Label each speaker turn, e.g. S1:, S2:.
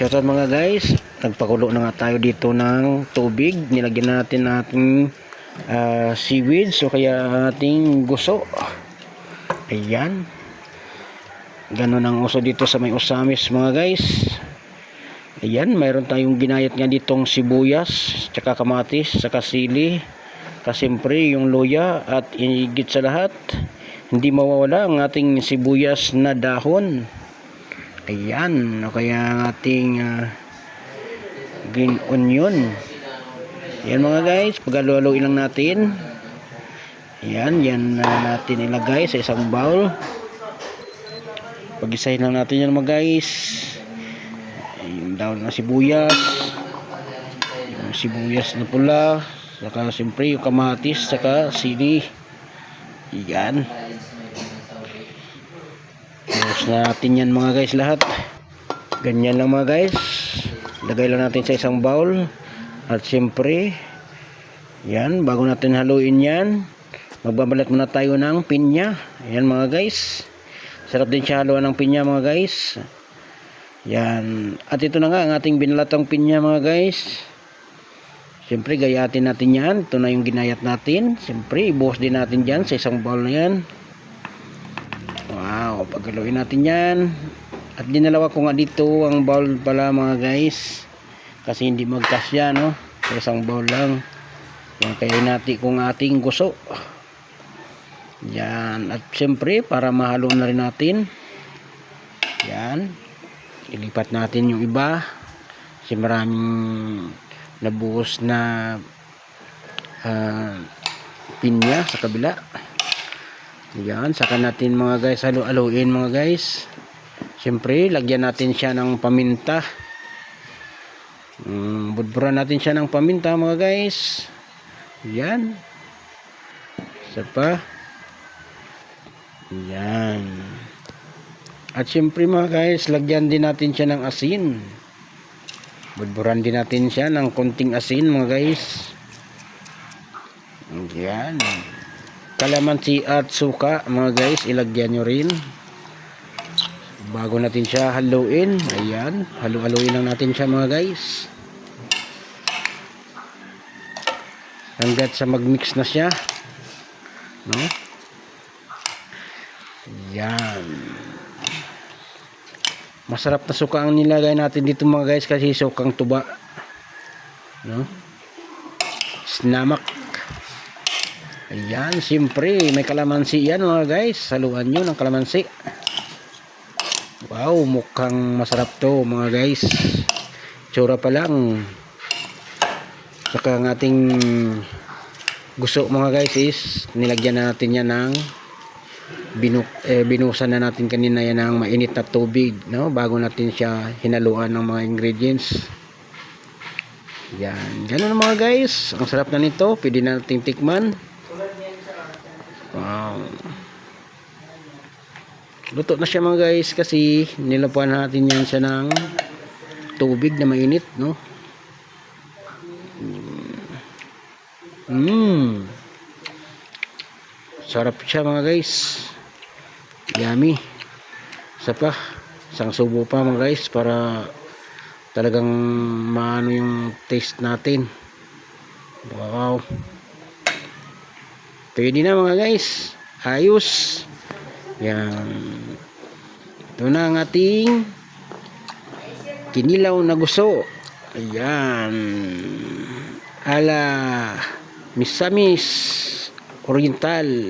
S1: Shoutout mga guys, nagpakulo na nga tayo dito ng tubig. Nilagyan natin nating ah, seaweeds o kaya ating guso. Ayan. Ganun ang uso dito sa may usamis mga guys. Ayan, mayroon tayong ginayat nga ditong sibuyas, tsaka kamatis, tsaka sili. Kasimpre yung luya at inigit sa lahat, hindi mawawala ang ating sibuyas na dahon. Ayan, o kaya ang ating ah, green onion. Ayan mga guys, pagalo-aloy lang natin. Ayan, yan na natin ilagay sa isang bowl. Pag-isahin lang natin yan mga guys. Yung daon na sibuyas. Yung sibuyas na pula. Saka siyempre yung kamatis, saka sili. Ayan. Tapos natin yan mga guys lahat. Ganyan lang mga guys. Lagay lang natin sa isang bowl. At siyempre, yan, bago natin haluin yan, magbabalat muna tayo ng pinya. Ayan mga guys. Sarap din siya haluan ng pinya mga guys. Yan. At ito na nga ang ating binalatang pinya mga guys. Siyempre, gayatin natin yan. Ito na yung ginayat natin. Siyempre, ibuhos din natin dyan sa isang bowl na yan. Wow, natin yan. At dinalawa ko nga dito ang bowl pala mga guys. Kasi hindi magkasya, no? Sa isang bowl lang. Yan, kaya natin kung ating gusto. Yan. At siyempre, para mahalo na rin natin. Yan. Ilipat natin yung iba. Kasi maraming nabuhos na ah, pinya sa kabila. Yan. Saka natin mga guys, halo-haloin mga guys. Siyempre, lagyan natin siya ng paminta. Mm, budburan natin siya ng paminta mga guys. Yan. Isa pa. Yan. At siyempre mga guys, lagyan din natin siya ng asin. Budburan din natin siya ng konting asin mga guys. Yan. Kalamansi at suka mga guys, ilagyan nyo rin. Bago natin siya haluin. Ayan. Halu-haluin lang natin siya mga guys. Hanggat sa mag-mix na siya. No? Yan. Masarap na suka ang nilagay natin dito mga guys kasi sukang tuba. No? Snamak. Ayan, siyempre may kalamansi yan mga guys. Saluan nyo ng kalamansi. Wow, mukhang masarap to mga guys. Tsura pa lang. Saka ang ating gusto mga guys is nilagyan na natin yan ng binuk eh, binusan na natin kanina yan ng mainit na tubig no bago natin siya hinaluan ng mga ingredients yan ganun mga guys ang sarap na nito pwede na nating tikman wow luto na siya mga guys kasi nilapuan natin yan siya ng tubig na mainit no Mmm. Sarap siya mga guys. Yummy. Isa pa. Isang subo pa mga guys para talagang maano yung taste natin. Wow. Pwede na mga guys. Ayos. Yan. Ito na ang ating kinilaw na gusto. Ayan. Ala Misamis Oriental